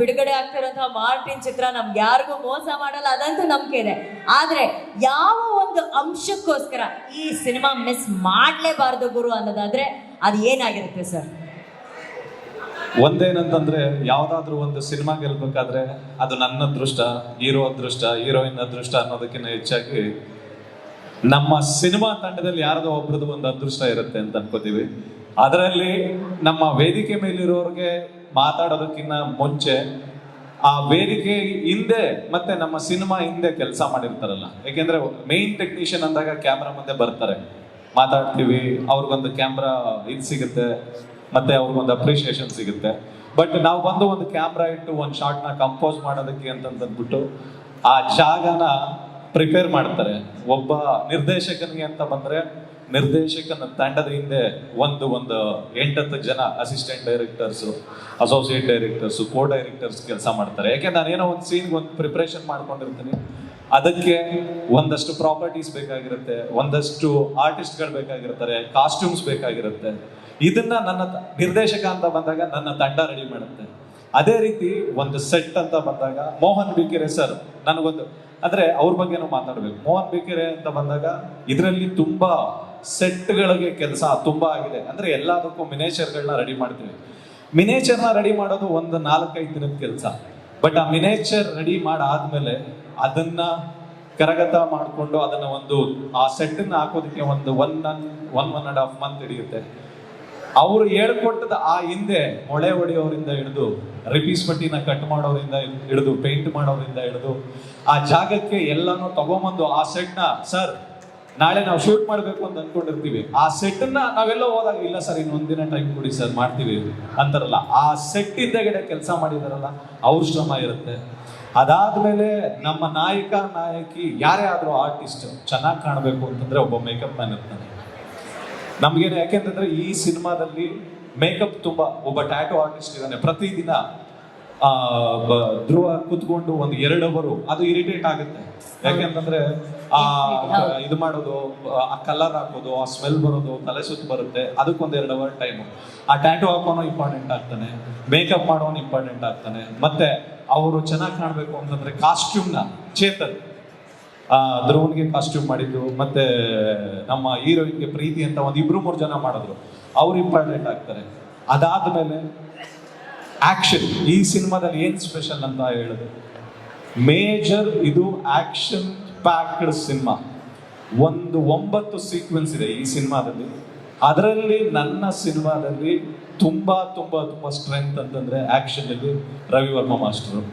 ಬಿಡುಗಡೆ ಆಗ್ತಿರೋಂತಹ ಮಾರ್ಟಿನ್ ಚಿತ್ರ ನಮ್ಗೆ ಯಾರಿಗೂ ಮೋಸ ಮಾಡಲ್ಲ, ಅದಂತೂ ನಂಬಿಕೆ ಇದೆ ಆದ್ರೆ ಯಾವ ಒಂದು ಅಂಶಕ್ಕೋಸ್ಕರ ಈ ಸಿನಿಮಾ ಮಿಸ್ ಮಾಡಲೇಬಾರ್ದು ಗುರು ಅನ್ನೋದಾದ್ರೆ ಅದು ಏನಾಗಿರುತ್ತೆ ಸರ್? ಒಂದೇನಂತಂದ್ರೆ ಯಾವ್ದಾದ್ರು ಒಂದು ಸಿನಿಮಾ ಗೆಲ್ಬೇಕಾದ್ರೆ ಅದು ನನ್ನ ಅದೃಷ್ಟ, ಹೀರೋ ಅದೃಷ್ಟ, ಹೀರೋಯಿನ್ ಅದೃಷ್ಟ ಅನ್ನೋದಕ್ಕಿಂತ ಹೆಚ್ಚಾಗಿ ನಮ್ಮ ಸಿನಿಮಾ ತಂಡದಲ್ಲಿ ಯಾರದೋ ಒಬ್ರದ್ದು ಒಂದು ಅದೃಷ್ಟ ಇರುತ್ತೆ ಅಂತ ಅನ್ಕೋತೀವಿ. ಅದರಲ್ಲಿ ನಮ್ಮ ವೇದಿಕೆ ಮೇಲಿರೋರಿಗೆ ಮಾತಾಡೋದಕ್ಕಿಂತ ಮುಂಚೆ ಆ ವೇದಿಕೆ ಹಿಂದೆ ಮತ್ತೆ ನಮ್ಮ ಸಿನಿಮಾ ಹಿಂದೆ ಕೆಲಸ ಮಾಡಿರ್ತಾರಲ್ಲ. ಯಾಕೆಂದ್ರೆ ಮೇನ್ ಟೆಕ್ನಿಷಿಯನ್ ಅಂದಾಗ ಕ್ಯಾಮ್ರಾ ಮುಂದೆ ಬರ್ತಾರೆ. ಮಾತಾಡ್ತೀವಿ, ಅವ್ರಿಗೊಂದು ಕ್ಯಾಮ್ರಾ ಇದು ಸಿಗುತ್ತೆ, ಮತ್ತೆ ಅವ್ರಿಗೊಂದು ಅಪ್ರಿಷಿಯೇಷನ್ ಸಿಗುತ್ತೆ. ಬಟ್ ನಾವು ಬಂದು ಒಂದು ಕ್ಯಾಮ್ರಾ ಇಟ್ಟು ಒಂದು ಶಾರ್ಟ್ನ ಕಂಪೋಸ್ ಮಾಡೋದಕ್ಕೆ ಅಂತಂದ್ಬಿಟ್ಟು ಆ ಜಾಗನ ಪ್ರಿಪೇರ್ ಮಾಡ್ತಾರೆ. ಒಬ್ಬ ನಿರ್ದೇಶಕನಿಗೆ ಅಂತ ಬಂದ್ರೆ ನಿರ್ದೇಶಕನ ತಂಡದ ಹಿಂದೆ ಒಂದು ಒಂದು ಎಂಟತ್ತು ಜನ assistant directors associate directors co directors ಕೆಲಸ ಮಾಡ್ತಾರೆ. ಯಾಕೆ ನಾನು ಏನೋ ಒಂದು ಸೀನ್ ಒಂದು ಪ್ರಿಪ್ರೇಷನ್ ಮಾಡ್ಕೊಂಡಿರ್ತೀನಿ. ಅದಕ್ಕೆ ಒಂದಷ್ಟು ಪ್ರಾಪರ್ಟೀಸ್ ಬೇಕಾಗಿರುತ್ತೆ, ಒಂದಷ್ಟು ಆರ್ಟಿಸ್ಟ್ಗಳು ಬೇಕಾಗಿರ್ತಾರೆ ಕಾಸ್ಟ್ಯೂಮ್ಸ್ ಬೇಕಾಗಿರುತ್ತೆ. ಇದನ್ನ ನನ್ನ ನಿರ್ದೇಶಕ ಅಂತ ಬಂದಾಗ ನನ್ನ ತಂಡ ರೆಡಿ ಮಾಡುತ್ತೆ. ಅದೇ ರೀತಿ ಒಂದು ಸೆಟ್ ಅಂತ ಬಂದಾಗ ಮೋಹನ್ ಬಿಕೆರೆ ಸರ್ ನನಗೊಂದು, ಅಂದ್ರೆ ಅವ್ರ ಬಗ್ಗೆನೂ ಮಾತಾಡ್ಬೇಕು. ಮೋಹನ್ ಬಿಕೆರೆ ಅಂತ ಬಂದಾಗ ಇದರಲ್ಲಿ ತುಂಬಾ ಸೆಟ್ಗಳಿಗೆ ಕೆಲಸ, ತುಂಬಾ ಆಗಿದೆ. ಅಂದ್ರೆ ಎಲ್ಲದಕ್ಕೂ ಮಿನೇಚರ್ಗಳನ್ನ ರೆಡಿ ಮಾಡ್ತೀವಿ. ಮಿನೇಚರ್ನ ರೆಡಿ ಮಾಡೋದು ಒಂದು ನಾಲ್ಕೈದು ದಿನದ ಕೆಲಸ. ಬಟ್ ಆ ಮಿನೇಚರ್ ರೆಡಿ ಮಾಡಾದ್ಮೇಲೆ ಅದನ್ನ ಕರಗತ ಮಾಡಿಕೊಂಡು ಅದನ್ನ ಒಂದು, ಆ ಸೆಟ್ಟನ್ನು ಹಾಕೋದಕ್ಕೆ ಒಂದು one one one and half month ಹಿಡಿಯುತ್ತೆ. ಅವರು ಹೇಳ್ಕೊಟ್ಟದ ಆ ಹಿಂದೆ ಮೊಳೆ ಹೊಡೆಯೋರಿಂದ ಹಿಡಿದು, ರಿಪೀಸ್ ಪಟ್ಟಿನ ಕಟ್ ಮಾಡೋರಿಂದ ಹಿಡಿದು ಪೇಂಟ್ ಮಾಡೋರಿಂದ ಹಿಡಿದು, ಆ ಜಾಗಕ್ಕೆ ಎಲ್ಲಾನು ತಗೊಂಬಂದು ಆ ಸೆಟ್ನ, ಸರ್ ನಾಳೆ ನಾವು ಶೂಟ್ ಮಾಡಬೇಕು ಅಂತ ಅನ್ಕೊಂಡಿರ್ತೀವಿ. ಆ ಸೆಟ್ನ ನಾವೆಲ್ಲ ಹೋದಾಗ, ಇಲ್ಲ ಸರ್ ಇನ್ನೊಂದು ದಿನ ಟೈಮ್ ಕೊಡಿ ಸರ್ ಮಾಡ್ತೀವಿ ಅಂತಾರಲ್ಲ. ಆ ಸೆಟ್ ಹಿಂದೆಗಡೆ ಕೆಲಸ ಮಾಡಿದಾರಲ್ಲ, ಅವ್ರ ಶ್ರಮ ಇರುತ್ತೆ. ಅದಾದ್ಮೇಲೆ ನಮ್ಮ ನಾಯಕ, ನಾಯಕಿ, ಯಾರೇ ಆದ್ರೂ ಆರ್ಟಿಸ್ಟ್ ಚೆನ್ನಾಗಿ ಕಾಣಬೇಕು ಅಂತಂದ್ರೆ ಒಬ್ಬ ಮೇಕಪ್ ಮ್ಯಾನ್ ಇರ್ತಾನೆ. ನಮ್ಗೇನು ಯಾಕೆಂತಂದ್ರೆ ಈ ಸಿನಿಮಾದಲ್ಲಿ ಮೇಕಪ್ ತುಂಬಾ, ಒಬ್ಬ ಟ್ಯಾಟೋ ಆರ್ಟಿಸ್ಟ್ ಇದ್ದಾನೆ. ಪ್ರತಿದಿನ ಧ್ರುವ ಕುತ್ಕೊಂಡು ಒಂದು ಎರಡು ಅವರು ಅದು ಇರಿಟೇಟ್ ಆಗುತ್ತೆ. ಯಾಕೆಂತಂದ್ರೆ, ಆ ಇದು ಮಾಡೋದು, ಆ ಕಲರ್ ಹಾಕೋದು, ಆ ಸ್ಮೆಲ್ ಬರೋದು, ತಲೆ ಸುತ್ತು ಬರುತ್ತೆ. ಅದಕ್ಕೊಂದು ಎರಡು ಅವರ್ ಟೈಮ್ ಆ ಟ್ಯಾಟೂ ಹಾಕೋನು ಇಂಪಾರ್ಟೆಂಟ್ ಆಗ್ತಾನೆ. ಮೇಕಪ್ ಮಾಡೋನು ಇಂಪಾರ್ಟೆಂಟ್ ಆಗ್ತಾನೆ. ಮತ್ತೆ ಅವರು ಚೆನ್ನಾಗಿ ಕಾಣಬೇಕು ಅಂತಂದ್ರೆ ಕಾಸ್ಟ್ಯೂಮ್ನ ಚೇತನ್. ಧ್ರುವನ್ಗೆ ಕಾಸ್ಟ್ಯೂಮ್ ಮಾಡಿದ್ದು, ಮತ್ತೆ ನಮ್ಮ ಹೀರೋಯಿನ್ಗೆ ಪ್ರೀತಿ ಅಂತ ಒಂದು ಇಬ್ರು ಮೂರು ಜನ ಮಾಡಿದ್ರು. ಅವ್ರು ಇಂಪಾರ್ಟೆಂಟ್ ಆಗ್ತಾರೆ. ಅದಾದ್ಮೇಲೆ ಆಕ್ಷನ್ ಈ ಸಿನಿಮಾದಲ್ಲಿ ಏನು ಸ್ಪೆಷಲ್ ಅಂತ ಹೇಳಿದ್ರು ಮೇಜರ್ ಇದು ಆಕ್ಷನ್ ಪ್ಯಾಕ್ಡ್ ಸಿನಿಮಾ ಒಂದು ಒಂಬತ್ತು ಸೀಕ್ವೆನ್ಸ್ ಇದೆ ಈ ಸಿನಿಮಾದಲ್ಲಿ. ಅದರಲ್ಲಿ ನನ್ನ ಸಿನಿಮಾದಲ್ಲಿ ತುಂಬಾ ತುಂಬಾ ತುಂಬ ಸ್ಟ್ರೆಂತ್ ಅಂತಂದ್ರೆ ಆಕ್ಷನ್ ಅಲ್ಲಿ ರವಿವರ್ಮ ಮಾಸ್ಟರ್.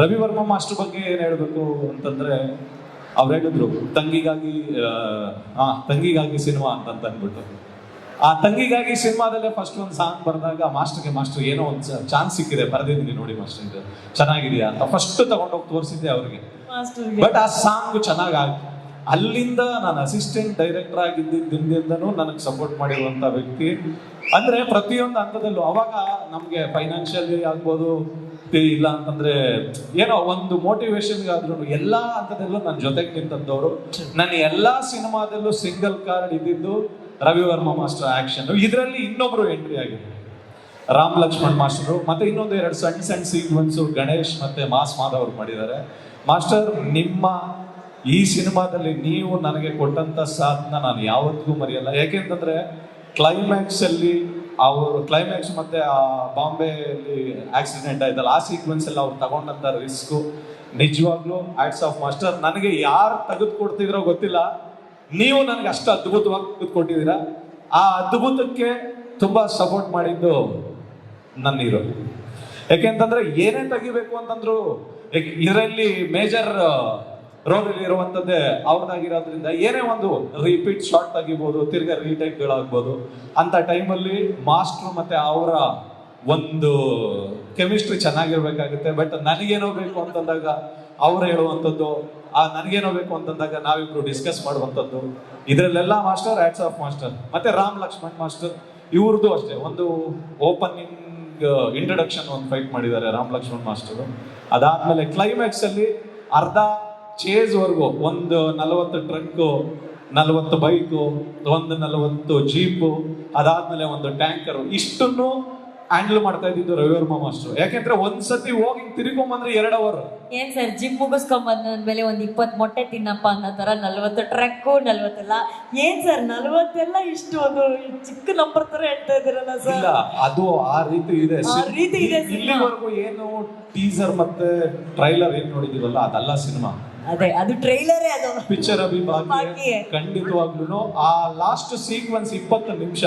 ರವಿವರ್ಮ ಮಾಸ್ಟರ್ ಬಗ್ಗೆ ಏನು ಹೇಳಬೇಕು ಅಂತಂದ್ರೆ ಅವ್ರು ಹೇಳಿದ್ರು, ತಂಗಿಗಾಗಿ ಹಾಂ ತಂಗಿಗಾಗಿ ಸಿನಿಮಾ ಅಂತ ಅಂದ್ಬಿಟ್ಟು. ಆ ತಂಗಿಗಾಗಿ ಸಿನಿಮಾದಲ್ಲೇ ಫಸ್ಟ್ ಒಂದು ಸಾಂಗ್ ಬರೆದಾಗ ಮಾಸ್ಟರ್ಗೆ ಮಾಸ್ಟರ್ ಏನೋ ಒಂದು ಚಾನ್ಸ್ ಸಿಕ್ಕಿದೆ ಬರೆದಿದ್ದೀನಿ ನೋಡಿ ಮಾಸ್ಟರ್ ಇದು ಚೆನ್ನಾಗಿದೆಯಾ? ಅಂತ ಫಸ್ಟ್ ತಗೊಂಡೋಗಿ ತೋರಿಸಿದ್ದೆ ಅವ್ರಿಗೆ. ಬಟ್ ಆ ಸಾಂಗ್ ಚೆನ್ನಾಗಿ ಅಲ್ಲಿಂದ ನಾನು ಅಸಿಸ್ಟೆಂಟ್ ಡೈರೆಕ್ಟರ್ ಆಗಿದ್ದಿಂದನೂ ನನಗೆ ಸಪೋರ್ಟ್ ಮಾಡಿರುವಂತ ವ್ಯಕ್ತಿ. ಅಂದ್ರೆ ಪ್ರತಿಯೊಂದು ಹಂತದಲ್ಲೂ ಅವಾಗ ನಮಗೆ ಫೈನಾನ್ಷಿಯಲಿ ಆಗ್ಬೋದು ಇಲ್ಲ ಅಂತಂದ್ರೆ ಏನೋ ಒಂದು ಮೋಟಿವೇಶನ್ ಆದ್ರೂ ಎಲ್ಲಾ ಹಂತದಲ್ಲೂ ನನ್ನ ಜೊತೆಗೆ ನಿಂತದ್ದವರು. ನನ್ನ ಎಲ್ಲಾ ಸಿನಿಮಾದಲ್ಲೂ ಸಿಂಗಲ್ ಕಾರ್ಡ್ ಇದ್ದಿದ್ದು ರವಿವರ್ಮ ಮಾಸ್ಟರ್ ಆಕ್ಷನ್. ಇದರಲ್ಲಿ ಇನ್ನೊಬ್ರು ಎಂಟ್ರಿ ಆಗಿದೆ ರಾಮ್ ಲಕ್ಷ್ಮಣ್ ಮಾಸ್ಟರು, ಮತ್ತೆ ಇನ್ನೊಂದು ಎರಡು ಸಣ್ಣ ಸಣ್ಣ ಸೀಕ್ವೆನ್ಸ್ ಗಣೇಶ್ ಮತ್ತೆ ಮಾಸ್ ಮಾಧವ್ ಅವ್ರು ಮಾಡಿದ್ದಾರೆ. ಮಾಸ್ಟರ್, ನಿಮ್ಮ ಈ ಸಿನಿಮಾದಲ್ಲಿ ನೀವು ನನಗೆ ಕೊಟ್ಟಂತ ಸಾಧನ ನಾನು ಯಾವತ್ತಿಗೂ ಮರೆಯಲ್ಲ. ಯಾಕೆಂತಂದ್ರೆ ಕ್ಲೈಮ್ಯಾಕ್ಸ್ ಅಲ್ಲಿ ಅವರು ಕ್ಲೈಮ್ಯಾಕ್ಸ್ ಮತ್ತೆ ಆ ಬಾಂಬೆಯಲ್ಲಿ ಆಕ್ಸಿಡೆಂಟ್ ಆಯ್ತಲ್ಲ, ಆ ಸೀಕ್ವೆನ್ಸ್ ಎಲ್ಲ ಅವ್ರು ತಗೊಂಡಂತ ರಿಸ್ಕ್ ನಿಜವಾಗ್ಲೂ ಆಟ್ಸ್ ಆಫ್ ಮಾಸ್ಟರ್ ನನಗೆ ಯಾರು ತೆಗೆದುಕೊಡ್ತಿದ್ರೋ ಗೊತ್ತಿಲ್ಲ. ನೀವು ನನಗೆ ಅಷ್ಟು ಅದ್ಭುತವಾಗಿ ತೆಗೆದುಕೊಟ್ಟಿದ್ದೀರಾ ಆ ಅದ್ಭುತಕ್ಕೆ ತುಂಬ ಸಪೋರ್ಟ್ ಮಾಡಿದ್ದು ನನ್ನ ಹೀರೋ. ಯಾಕೆಂತಂದ್ರೆ ಏನೇ ತೆಗಿಬೇಕು ಅಂತಂದ್ರು ಇದರಲ್ಲಿ ಮೇಜರ್ ರೋಲ್ ಇರುವಂತದ್ದೇ ಅವ್ರದ್ದಾಗಿರೋದ್ರಿಂದ ಏನೇ ಒಂದು ರಿಪೀಟ್ ಶಾರ್ಟ್ ತೆಗಿಬೋದು, ತಿರ್ಗಾ ರೀಟೇಕ್ಗಳಾಗ್ಬೋದು ಅಂತ ಟೈಮಲ್ಲಿ ಮಾಸ್ಟ್ರು ಮತ್ತೆ ಅವರ ಒಂದು ಕೆಮಿಸ್ಟ್ರಿ ಚೆನ್ನಾಗಿರ್ಬೇಕಾಗುತ್ತೆ. ಬಟ್ ನನಗೇನೋ ಬೇಕು ಅಂತಂದಾಗ ಅವ್ರು ಹೇಳುವಂಥದ್ದು, ಆ ನನಗೇನೋ ಬೇಕು ಅಂತಂದಾಗ ನಾವಿಬ್ರು ಡಿಸ್ಕಸ್ ಮಾಡುವಂಥದ್ದು. ಇದರಲ್ಲೆಲ್ಲ ಮಾಸ್ಟರ್ ಆಟ್ಸ್ ಆಫ್ ಮಾಸ್ಟರ್. ಮತ್ತೆ ರಾಮ್ ಲಕ್ಷ್ಮಣ್ ಮಾಸ್ಟರ್, ಇವ್ರದ್ದು ಅಷ್ಟೇ. ಒಂದು ಓಪನಿಂಗ್ ಇಂಟ್ರಡಕ್ಷನ್ ಒಂದು ಫೈಟ್ ಮಾಡಿದ್ದಾರೆ ರಾಮ್ ಲಕ್ಷ್ಮಣ್ ಮಾಸ್ಟರ್. ಅದಾದ್ಮೇಲೆ ಕ್ಲೈಮ್ಯಾಕ್ಸ್ ಅಲ್ಲಿ ಅರ್ಧ ಚೇಸ್ ವರ್ಗೂ, ಒಂದು ನಲವತ್ತು ಟ್ರಕ್ ನಲವತ್ತು ಬೈಕು ಒಂದು ನಲವತ್ತು ಜೀಪು ಅದಾದ್ಮೇಲೆ ಒಂದು ಟ್ಯಾಂಕರು ಇಷ್ಟನ್ನು ಹ್ಯಾಂಡಲ್ ಮಾಡ್ತಾ ಇದ್ದಿದ್ದು ರವಿವರ್ಮ ಮಾಸ್ಟರ್. ಯಾಕೆಂದ್ರೆ ಒಂದ್ಸತಿ ಹೋಗಿ ತಿರುಗೊಂಬಂದ್ರೆ ಎರಡು ಅವರ್ ಏನ್ ಸರ್ ಜಿಮ್ ಮುಗಿಸ್ಕೊಂಡ್ ಮೇಲೆ ಒಂದ್ ಇಪ್ಪತ್ ಮೊಟ್ಟೆ ತಿನ್ನಪ್ಪ ಅನ್ನೋ ತರ ನಲ್ವತ್ತು ಟ್ರಕ್ ನಲ್ವತ್ತೆಲ್ಲ? ಏನ್ ಸರ್ ನಲ್ವತ್ತೆಲ್ಲ ಇಷ್ಟು ಒಂದು ಚಿಕ್ಕ ನಂಬರ್ ತರ ಹೇಳ್ತಾ ಇದ್ದೀರಲ್ಲ ಸರ್? ಇಲ್ಲ ಅದು ಆ ರೀತಿ ಇದೆ. ಆ ರೀತಿ ಇದೆ ಸಿನಿಮಾ. ಇಲ್ಲಿವರೆಗೂ ಏನು ಟೀಸರ್ ಮತ್ತೆ ಟ್ರೈಲರ್ ಏನ್ ನೋಡಿದಿರಲ್ಲ ಅದಲ್ಲ ಸಿನಿಮಾ. ಅದೇ ಅದು ಟ್ರೈಲರೇ ಅದು. ಪಿಕ್ಚರ್ ಅಭಿಭಾಗಿ ಬಾಕಿಯೇ. ಖಂಡಿತವಾಗ್ಲೂ ಆ ಲಾಸ್ಟ್ ಸೀಕ್ವೆನ್ಸ್ ಇಪ್ಪತ್ತು ನಿಮಿಷ.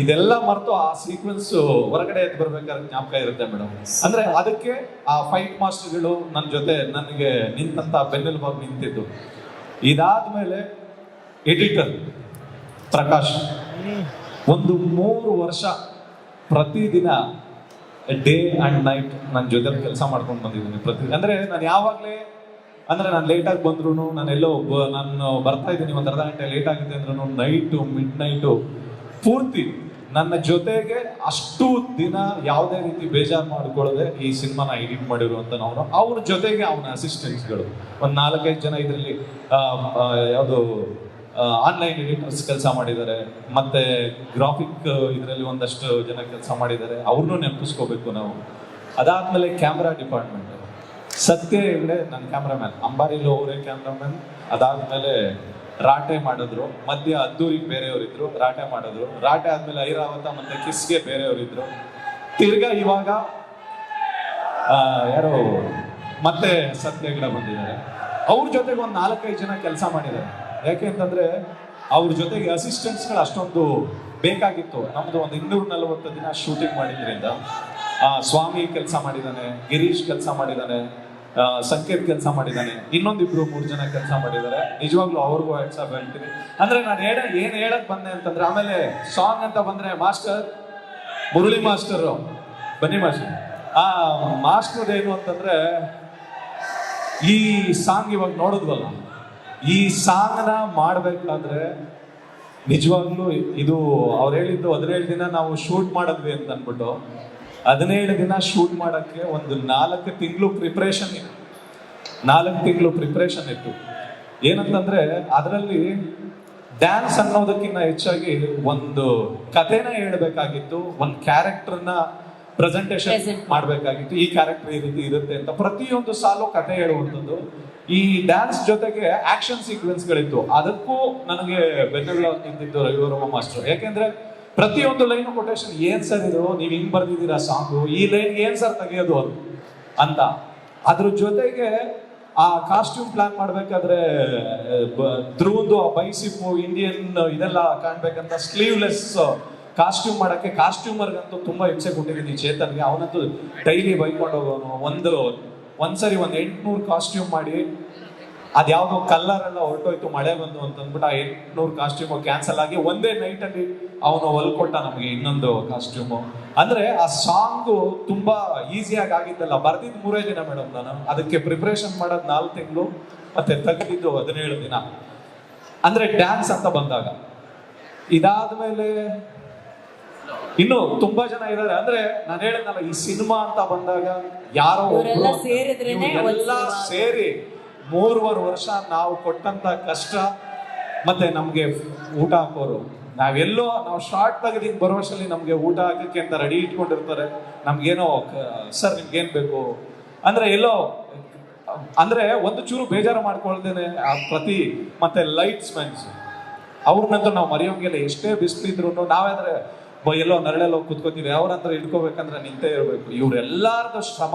ಇದೆಲ್ಲ ಮರೆತು ಆ ಸೀಕ್ವೆನ್ಸ್ ಹೊರಗಡೆ ಎದ್ದು ಬರ್ಬೇಕಾದ್ರೆ ಜ್ಞಾಪಕ ಇರುತ್ತೆ ಮೇಡಮ್ ಅಂದ್ರೆ ಅದಕ್ಕೆ ಆ ಫೈಟ್ ಮಾಸ್ಟರ್ಗಳು ನನ್ನ ಜೊತೆ ನನಗೆ ನಿಂತಂತ ಬೆನ್ನೆಲುಬಾಗಿ ನಿಂತಿದ್ದು. ಇದಾದ್ಮೇಲೆ ಎಡಿಟರ್ ಪ್ರಕಾಶ್. ಒಂದು ಮೂರು ವರ್ಷ ಪ್ರತಿದಿನ ಡೇ ಅಂಡ್ ನೈಟ್ ನನ್ನ ಜೊತೆ ಕೆಲಸ ಮಾಡ್ಕೊಂಡು ಬಂದಿದ್ದೀನಿ ಪ್ರತಿ, ಅಂದ್ರೆ ನಾನು ಯಾವಾಗಲೇ, ಅಂದ್ರೆ ನಾನು ಲೇಟಾಗಿ ಬಂದ್ರು ನಾನು ಎಲ್ಲೋ ನಾನು ಬರ್ತಾ ಇದ್ದೀನಿ ಒಂದು ಅರ್ಧ ಗಂಟೆ ಲೇಟ್ ಆಗಿದೆ ಅಂದ್ರೂ ನೈಟು ಮಿಡ್ ನೈಟು ಪೂರ್ತಿ ನನ್ನ ಜೊತೆಗೆ ಅಷ್ಟು ದಿನ ಯಾವುದೇ ರೀತಿ ಬೇಜಾರು ಮಾಡಿಕೊಳ್ಳದೆ ಈ ಸಿನಿಮಾನ ಎಡಿಟ್ ಮಾಡಿರುವಂತನವನು ಅವ್ರ ಜೊತೆಗೆ ಅವನ ಅಸಿಸ್ಟೆಂಟ್ಸ್ಗಳು ಒಂದು ನಾಲ್ಕೈದು ಜನ ಇದರಲ್ಲಿ ಯಾವುದು ಆನ್ಲೈನ್ ಎಡಿಟರ್ಸ್ ಕೆಲಸ ಮಾಡಿದ್ದಾರೆ. ಮತ್ತೆ ಗ್ರಾಫಿಕ್ ಇದರಲ್ಲಿ ಒಂದಷ್ಟು ಜನ ಕೆಲಸ ಮಾಡಿದ್ದಾರೆ. ಅವ್ರನ್ನೂ ನೆನಪಿಸ್ಕೋಬೇಕು ನಾವು. ಅದಾದ್ಮೇಲೆ ಕ್ಯಾಮ್ರಾ ಡಿಪಾರ್ಟ್ಮೆಂಟ್ ಸತ್ಯ ಇಲ್ಲೇ ನನ್ನ ಕ್ಯಾಮ್ರಾಮ್ಯಾನ್ ಅಂಬಾರಿಲು ಅವರೇ ಕ್ಯಾಮ್ರಾಮ್ಯಾನ್ ಅದಾದ್ಮೇಲೆ ರಾಟೆ ಮಾಡಿದ್ರು. ಮಧ್ಯ ಅದ್ದೂರಿಗೆ ಬೇರೆಯವರಿದ್ರು ರಾಟೆ ಮಾಡಿದ್ರು. ರಾಟೆ ಆದ್ಮೇಲೆ ಐರಾವತ ಮತ್ತೆ ಕಿಸ್ಗೆ ಬೇರೆಯವರಿದ್ರು ತಿರ್ಗಾ ಇವಾಗ ಯಾರು ಮತ್ತೆ ಸತ್ಯಗಳ ಬಂದಿದ್ದಾರೆ. ಅವ್ರ ಜೊತೆಗೆ ಒಂದು ನಾಲ್ಕೈದು ಜನ ಕೆಲಸ ಮಾಡಿದ್ದಾರೆ. ಯಾಕೆ ಅಂತಂದ್ರೆ ಅವ್ರ ಜೊತೆಗೆ ಅಸಿಸ್ಟೆಂಟ್ಸ್ಗಳು ಅಷ್ಟೊಂದು ಬೇಕಾಗಿತ್ತು. ನಮ್ದು ಒಂದು ಇನ್ನೂರ ನಲವತ್ತು ದಿನ ಶೂಟಿಂಗ್ ಮಾಡಿದ್ರಿಂದ. ಸ್ವಾಮಿ ಕೆಲಸ ಮಾಡಿದ್ದಾನೆ, ಗಿರೀಶ್ ಕೆಲಸ ಮಾಡಿದ್ದಾನೆ. ಸಂಕೇತ್ ಕೆಲಸ ಮಾಡಿದ್ದಾನೆ. ಇನ್ನೊಂದಿಬ್ರು ಮೂರು ಜನ ಕೆಲಸ ಮಾಡಿದ್ದಾರೆ. ನಿಜವಾಗ್ಲೂ ಅವ್ರಿಗೂ ಹೆಡ್ಸಪ್ ಹೇಳ್ತೀನಿ ಅಂದ್ರೆ ನಾನು ಹೇಳ, ಏನ್ ಹೇಳಕ್ ಬಂದೆ ಅಂತಂದ್ರೆ, ಆಮೇಲೆ ಸಾಂಗ್ ಅಂತ ಬಂದ್ರೆ ಮಾಸ್ಟರ್, ಮುರಳಿ ಮಾಸ್ಟರ್. ಬನ್ನಿ ಮಾಸ್ಟರ್. ಆ ಮಾಸ್ಟರ್ ಏನು ಅಂತಂದ್ರೆ, ಈ ಸಾಂಗ್ ಇವಾಗ ನೋಡಿದ್ವಲ್ಲ, ಈ ಸಾಂಗ್ನ ಮಾಡ್ಬೇಕಾದ್ರೆ ನಿಜವಾಗ್ಲೂ ಇದು ಅವ್ರು ಹೇಳಿದ್ದು ಹದಿನೇಳು ದಿನ ನಾವು ಶೂಟ್ ಮಾಡಿದ್ವಿ ಅಂತ ಅನ್ಬಿಟ್ಟು ಹದಿನೇಳು ದಿನ ಶೂಟ್ ಮಾಡಕ್ಕೆ ಒಂದು ನಾಲ್ಕು ತಿಂಗಳು ಪ್ರಿಪ್ರೇಷನ್ ಇತ್ತು. ನಾಲ್ಕು ತಿಂಗಳು ಪ್ರಿಪ್ರೇಷನ್ ಇತ್ತು. ಏನಂತಂದ್ರೆ ಅದರಲ್ಲಿ ಡ್ಯಾನ್ಸ್ ಅನ್ನೋದಕ್ಕಿಂತ ಹೆಚ್ಚಾಗಿ ಒಂದು ಕಥೆನ ಹೇಳ್ಬೇಕಾಗಿತ್ತು ಒಂದು ಕ್ಯಾರೆಕ್ಟರ್ನ ಪ್ರೆಸೆಂಟೇಷನ್ ಮಾಡಬೇಕಾಗಿತ್ತು. ಈ ಕ್ಯಾರೆಕ್ಟರ್ ಈ ರೀತಿ ಇರುತ್ತೆ ಅಂತ ಪ್ರತಿಯೊಂದು ಸಾಲು ಕತೆ ಹೇಳುವಂಥದ್ದು. ಈ ಡ್ಯಾನ್ಸ್ ಜೊತೆಗೆ ಆಕ್ಷನ್ ಸೀಕ್ವೆನ್ಸ್ಗಳಿತ್ತು ಅದಕ್ಕೂ ನನಗೆ ಬೆನ್ನೆಲ್ಲ ನಿಂತಿದ್ದು ರವಿವರ್ಮ ಮಾಸ್ಟರ್. ಯಾಕೆಂದ್ರೆ ಪ್ರತಿಯೊಂದು ಲೈನ್ ಕೊಟೇಶನ್ ಏನ್ ಸರ್ ಇದು? ನೀವು ಹಿಂಗ್ ಬರ್ದಿದ್ದೀರಾ ಸಾಂಗು ಈ ಲೈನ್ ಏನ್ ಸರ್ ತೆಗೆಯೋದು ಅದು? ಅಂತ. ಅದ್ರ ಜೊತೆಗೆ ಆ ಕಾಸ್ಟ್ಯೂಮ್ ಪ್ಲಾನ್ ಮಾಡ್ಬೇಕಾದ್ರೆ ಧ್ರುವಂದು ಆ ಬೈಸಿಪ್ಪು ಇಂಡಿಯನ್ ಇದೆಲ್ಲ ಕಾಣ್ಬೇಕಂತ ಸ್ಲೀವ್ಲೆಸ್ ಕಾಸ್ಟ್ಯೂಮ್ ಮಾಡಕ್ಕೆ ಕಾಸ್ಟ್ಯೂಮರ್ಗಂತೂ ತುಂಬಾ ಹಿಂಸೆ ಕೊಟ್ಟಿದ್ದೀನಿ ಚೇತನ್ಗೆ. ಅವನಂತೂ ಡೈಲಿ ಬೈಕೊಂಡು ಹೋಗೋನು. ಒಂದು, ಒಂದ್ಸರಿ ಒಂದು ಎಂಟುನೂರು ಕಾಸ್ಟ್ಯೂಮ್ ಮಾಡಿ ಅದ್ಯಾವುದೋ ಕಲ್ಲರ್ ಎಲ್ಲ ಹೊರಟೋಯ್ತು ಮಳೆ ಬಂದು ಅಂತ ಅಂದ್ಬಿಟ್ಟು ಆ ಎಂಟ್ನೂರು ಕಾಸ್ಟ್ಯೂಮು ಕ್ಯಾನ್ಸಲ್ ಆಗಿ ಒಂದೇ ನೈಟ್ ಅಲ್ಲಿ ಅವನು ಹೊಲ್ಕೊಟ್ಟ ನಮಗೆ ಇನ್ನೊಂದು ಕಾಸ್ಟ್ಯೂಮು ಅಂದ್ರೆ ಆ ಸಾಂಗ್ ತುಂಬಾ ಈಸಿಯಾಗಿ ಆಗಿದ್ದಲ್ಲ. ಬರ್ದಿದ್ ಮೂರೇ ದಿನ ಮೇಡಮ್ ನಾನು. ಅದಕ್ಕೆ ಪ್ರಿಪರೇಷನ್ ಮಾಡೋದು ನಾಲ್ಕು ತಿಂಗಳು ಮತ್ತೆ ತೆಗೆದಿದ್ದು ಹದಿನೇಳು ದಿನ. ಅಂದ್ರೆ ಡ್ಯಾನ್ಸ್ ಅಂತ ಬಂದಾಗ. ಇದಾದ್ಮೇಲೆ ಇನ್ನು ತುಂಬಾ ಜನ ಇದ್ದಾರೆ ಅಂದ್ರೆ ನಾನು ಹೇಳಿದ್ನಲ್ಲ ಈ ಸಿನಿಮಾ ಅಂತ ಬಂದಾಗ ಯಾರೋ ಒಂದ್ ಸೇರಿ ಮೂರುವರೆ ವರ್ಷ ನಾವು ಕೊಟ್ಟಂತ ಕಷ್ಟ ಮತ್ತೆ ನಮ್ಗೆ ಊಟ ಹಾಕೋರು. ನಾವೆಲ್ಲೋ ನಾವು ಶಾರ್ಟ್ ತೆಗೆದಿಂಗ್ ವರ್ಷದಲ್ಲಿ ನಮ್ಗೆ ಊಟ ಹಾಕಕ್ಕೆ ಅಂತ ರೆಡಿ ಇಟ್ಕೊಂಡಿರ್ತಾರೆ. ನಮ್ಗೇನೋ ಸರ್ ನಿಮ್ಗೆ ಏನ್ ಬೇಕು? ಅಂದ್ರೆ ಎಲ್ಲೋ, ಅಂದ್ರೆ ಒಂದು ಚೂರು ಬೇಜಾರು ಮಾಡ್ಕೊಳ್ದೇನೆ ಆ ಪ್ರತಿ ಮತ್ತೆ ಲೈಟ್ಸ್ ಮೆನ್ಸ್ ಅವ್ರನ್ನಂತೂ ನಾವು ಮರೆಯೋಂಗಿಲ್ಲ ಎಷ್ಟೇ ಬಿಸಿಲಿದ್ರು ನಾವಾದ್ರೆ ಎಲ್ಲೋ ನರಳೆಲ್ಲೋ ಕೂತ್ಕೊತೀವಿ. ಅವ್ರಂತ್ರ ಹಿಡ್ಕೋಬೇಕಂದ್ರೆ ನಿಂತೇ ಇರಬೇಕು. ಇವ್ರೆಲ್ಲಾರ್ದು ಶ್ರಮ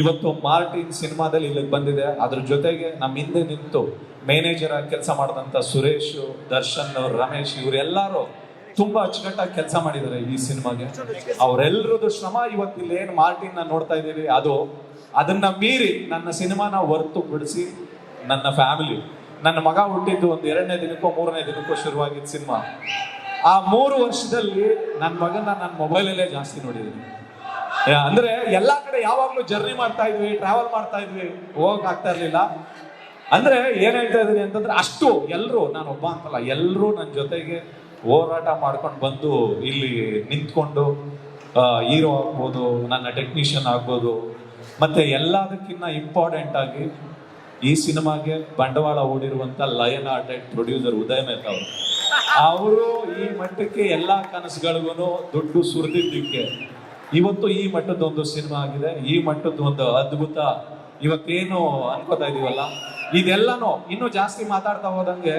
ಇವತ್ತು ಮಾರ್ಟಿನ್ ಸಿನಿಮಾದಲ್ಲಿ ಇಲ್ಲಿಗೆ ಬಂದಿದೆ. ಅದ್ರ ಜೊತೆಗೆ ನಮ್ಮ ಹಿಂದೆ ನಿಂತು ಮ್ಯಾನೇಜರ್ ಆಗಿ ಕೆಲಸ ಮಾಡಿದಂತ ಸುರೇಶ್, ದರ್ಶನ್, ರಮೇಶ್ ಇವರೆಲ್ಲರೂ ತುಂಬಾ ಅಚ್ಚುಕಟ್ಟಾಗಿ ಕೆಲಸ ಮಾಡಿದ್ದಾರೆ ಈ ಸಿನಿಮಾಗೆ. ಅವರೆಲ್ಲರದ್ದು ಶ್ರಮ ಇವತ್ತು ಇಲ್ಲಿ ಏನು ಮಾರ್ಟಿನ್ ನೋಡ್ತಾ ಇದ್ದೀವಿ ಅದು ಅದನ್ನ ಮೀರಿ ನನ್ನ ಸಿನಿಮಾನ ಹೊರತು ಬಿಡಿಸಿ ನನ್ನ ಫ್ಯಾಮಿಲಿ, ನನ್ನ ಮಗ ಹುಟ್ಟಿದ್ದು ಒಂದು ಎರಡನೇ ದಿನಕ್ಕೋ ಮೂರನೇ ದಿನಕ್ಕೋ ಶುರುವಾಗಿದ್ದ ಸಿನಿಮಾ. ಆ ಮೂರು ವರ್ಷದಲ್ಲಿ ನನ್ನ ಮಗನ ನನ್ನ ಮೊಬೈಲಲ್ಲೇ ಜಾಸ್ತಿ ನೋಡಿದ್ದೀನಿ ಅಂದ್ರೆ ಎಲ್ಲಾ ಕಡೆ ಯಾವಾಗ್ಲೂ ಜರ್ನಿ ಮಾಡ್ತಾ ಇದ್ವಿ ಟ್ರಾವೆಲ್ ಮಾಡ್ತಾ ಇದ್ವಿ, ಹೋಗಕ್ ಆಗ್ತಾ ಇರ್ಲಿಲ್ಲ. ಅಂದ್ರೆ ಏನ್ ಹೇಳ್ತಾ ಇದೀನಿ ಅಂತಂದ್ರೆ ಅಷ್ಟು ಎಲ್ರು, ನಾನು ಒಬ್ಬ ಅಂತಲ್ಲ ಎಲ್ಲರೂ ನನ್ನ ಜೊತೆಗೆ ಹೋರಾಟ ಮಾಡ್ಕೊಂಡು ಬಂದು ಇಲ್ಲಿ ನಿಂತ್ಕೊಂಡು ಹೀರೋ ಆಗ್ಬೋದು, ನನ್ನ ಟೆಕ್ನಿಷಿಯನ್ ಆಗ್ಬೋದು, ಮತ್ತೆ ಎಲ್ಲದಕ್ಕಿಂತ ಇಂಪಾರ್ಟೆಂಟ್ ಆಗಿ ಈ ಸಿನಿಮಾಗೆ ಬಂಡವಾಳ ಹೂಡಿರುವಂತ ಲಯನ್ ಆರ್ಟೆಡ್ ಪ್ರೊಡ್ಯೂಸರ್ ಉದಯ ಮೆಹ್ತಾ ಅವರು. ಅವರು ಈ ಮಟ್ಟಕ್ಕೆ ಎಲ್ಲಾ ಕನಸುಗಳಿಗೂ ದುಡ್ಡು ಸುರಿದಿದ್ದಕ್ಕೆ ಇವತ್ತು ಈ ಮಟ್ಟದ ಒಂದು ಸಿನಿಮಾ ಆಗಿದೆ. ಈ ಮಟ್ಟದ ಒಂದು ಅದ್ಭುತ. ಇವತ್ತೇನು ಅನ್ಕೋತಾ ಇದೀವಲ್ಲ? ಇದೆಲ್ಲಾನು ಇನ್ನೂ ಜಾಸ್ತಿ ಮಾತಾಡ್ತಾ ಹೋದಂಗೆ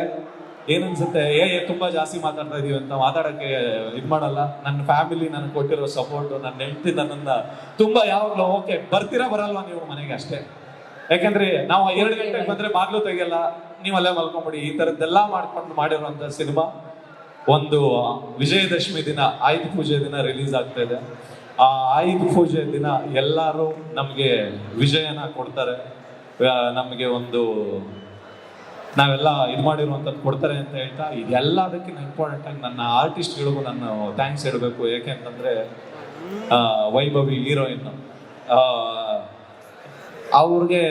ಏನನ್ಸುತ್ತೆ? ಏ ತುಂಬಾ ಜಾಸ್ತಿ ಮಾತಾಡ್ತಾ ಇದೀವಿ ಅಂತ ಮಾತಾಡಕ್ಕೆ ಇದ್ ಮಾಡಲ್ಲ. ನನ್ನ ಫ್ಯಾಮಿಲಿ ನನಗೆ ಕೊಟ್ಟಿರೋ ಸಪೋರ್ಟ್ ನನ್ನ ಹೆಂಡತಿ ನನ್ನನ್ನ ತುಂಬಾ ಯಾವಾಗ್ಲೂ ಓಕೆ, ಬರ್ತೀರಾ, ಬರಲ್ವಾ ನೀವು ಮನೆಗೆ ಅಷ್ಟೇ? ಯಾಕಂದ್ರೆ ನಾವು ಎರಡು ಗಂಟೆಗೆ ಬಂದ್ರೆ ಬಾಗ್ಲು ತೆಗಿಯಲ್ಲ, ನೀವು ಅಲ್ಲೇ ಮಲ್ಕೊಂಬಿಡಿ. ಈ ತರದ್ದೆಲ್ಲ ಮಾಡ್ಕೊಂಡು ಮಾಡಿರುವಂತ ಸಿನಿಮಾ ಒಂದು ವಿಜಯದಶಮಿ ದಿನ, ಆಯುಧ ಪೂಜೆ ದಿನ ರಿಲೀಸ್ ಆಗ್ತಾ ಇದೆ. ಆ ಆಯುಧ ಪೂಜೆ ದಿನ ಎಲ್ಲರೂ ನಮಗೆ ವಿಜಯನ ಕೊಡ್ತಾರೆ. ನಮಗೆ ಒಂದು ನಾವೆಲ್ಲ ಇದು ಮಾಡಿರುವಂಥದ್ದು ಕೊಡ್ತಾರೆ ಅಂತ ಹೇಳ್ತಾ ಇದೆಲ್ಲದಕ್ಕಿಂತ ಇಂಪಾರ್ಟೆಂಟ್ ಆಗಿ ನನ್ನ ಆರ್ಟಿಸ್ಟ್ಗಳಿಗೂ ನಾನು ಥ್ಯಾಂಕ್ಸ್ ಹೇಳಬೇಕು. ಏಕೆ ಆ, ವೈಭವಿ ಹೀರೋಯಿನ್ ಅವ್ರಿಗೆ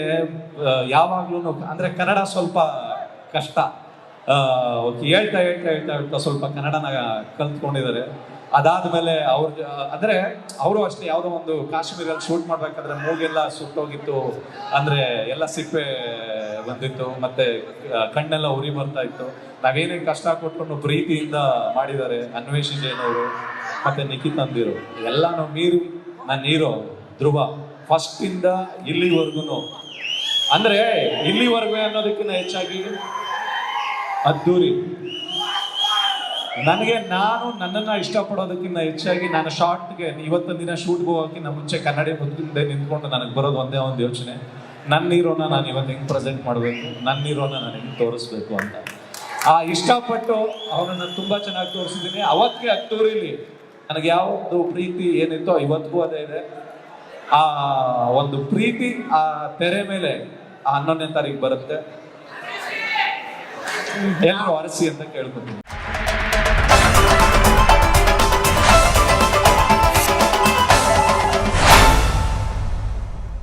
ಯಾವಾಗ್ಲೂ ಅಂದ್ರೆ ಕನ್ನಡ ಸ್ವಲ್ಪ ಕಷ್ಟ. ಹೇಳ್ತಾ ಹೇಳ್ತಾ ಹೇಳ್ತಾ ಹೇಳ್ತಾ ಸ್ವಲ್ಪ ಕನ್ನಡನ ಕಲ್ತ್ಕೊಂಡಿದ್ದಾರೆ. ಅದಾದ್ಮೇಲೆ ಅವ್ರ ಅಂದ್ರೆ ಅವರು ಅಷ್ಟೇ ಯಾವುದೋ ಒಂದು ಕಾಶ್ಮೀರಲ್ಲಿ ಶೂಟ್ ಮಾಡ್ಬೇಕಾದ್ರೆ ಮೂಗೆಲ್ಲ ಸುಟ್ಟೋಗಿತ್ತು ಅಂದ್ರೆ ಎಲ್ಲ ಸಿಪ್ಪೆ ಬಂದಿತ್ತು, ಮತ್ತೆ ಕಣ್ಣೆಲ್ಲ ಉರಿ ಬರ್ತಾ ಇತ್ತು. ನಾವೇನೇನು ಕಷ್ಟ ಕೊಟ್ಕೊಂಡು ಪ್ರೀತಿಯಿಂದ ಮಾಡಿದ್ದಾರೆ ಅನ್ವೇಷಿ ಜೈನ್ ಅವರು, ಮತ್ತೆ ನಿಖಿತ್ ಅಂದಿರು. ಎಲ್ಲಾನು ಮೀರಿ ನನ್ನ ಹೀರೋ ಧ್ರುವ ಫಸ್ಟ್ ಇಂದ ಇಲ್ಲಿವರೆಗೂ ಅಂದ್ರೆ ಇಲ್ಲಿವರೆಗೂ ಅನ್ನೋದಕ್ಕಿಂತ ಹೆಚ್ಚಾಗಿ ಅದ್ದೂರಿ. ನನಗೆ ನಾನು ನನ್ನನ್ನ ಇಷ್ಟಪಡೋದಕ್ಕಿಂತ ಹೆಚ್ಚಾಗಿ ನಾನು ಶಾರ್ಟ್ಗೆ ಇವತ್ತಿನ ದಿನ ಶೂಟ್ಗೆ ಹೋಗೋಕ್ಕಿಂತ ಮುಂಚೆ ಕನ್ನಡ ಮುಂದೆ ನಿಂತ್ಕೊಂಡು ನನಗೆ ಬರೋದು ಒಂದೇ ಒಂದು ಯೋಚನೆ. ನನ್ನ ಇರೋನ ನಾನು ಇವತ್ತು ಹೆಂಗೆ ಪ್ರೆಸೆಂಟ್ ಮಾಡಬೇಕು? ನನ್ನ ಇರೋನ ನಾನು ಹೆಂಗೆ ತೋರಿಸ್ಬೇಕು ಅಂತ. ಆ ಇಷ್ಟಪಟ್ಟು ಅವನನ್ನು ತುಂಬ ಚೆನ್ನಾಗಿ ತೋರಿಸಿದ್ದೀನಿ. ಅವತ್ತಿಗೆ ಅದ್ದೂರಿಲಿ ನನಗೆ ಯಾವುದು ಪ್ರೀತಿ ಏನಿತ್ತೋ ಇವತ್ತಿಗೂ ಅದೇ ಇದೆ. ಆ ಒಂದು ಪ್ರೀತಿ ಆ ತೆರೆ ಮೇಲೆ ಆ ಹನ್ನೊಂದನೇ ತಾರೀಕು ಬರುತ್ತೆ. ಎಲ್ಲರೂ ಅರಸಿ ಅಂತ ಕೇಳ್ಕೊತೀನಿ